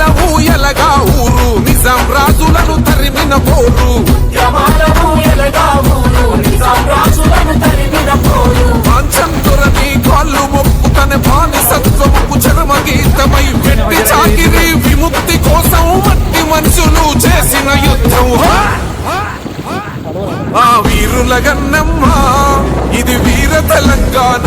ఉద్యమాల ఊయలగా ఊరు. నిజాం రాజులను తరిమిన పోరు. పాంచంతురని కాళ్ళు మొక్కుతన బానిసత్వముకు చరమ గీతమై పెట్టి చాకిరి విముక్తి కోసం మట్టి మనుషులు చేసిన యుద్ధం. ఆ వీరుల గన్నమ్మ ఇది వీర తెలంగాణ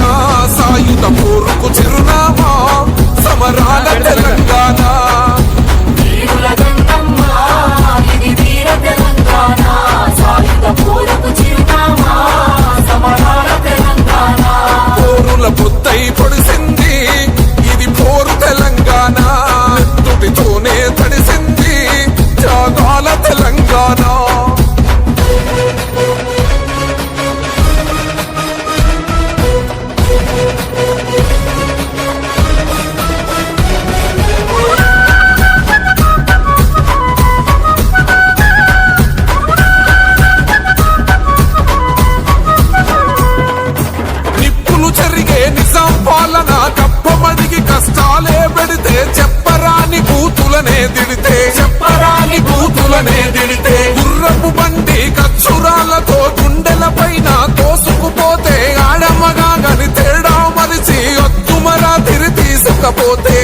పరాని భూతులనే బూతులనే దిడితే గుర్రపు బండి కచ్చురాలతో గుండెల పైన తోసుకుపోతే ఆడమగా గని తేడా మరిచి అత్తుమరా తిరి తీసుకపోతే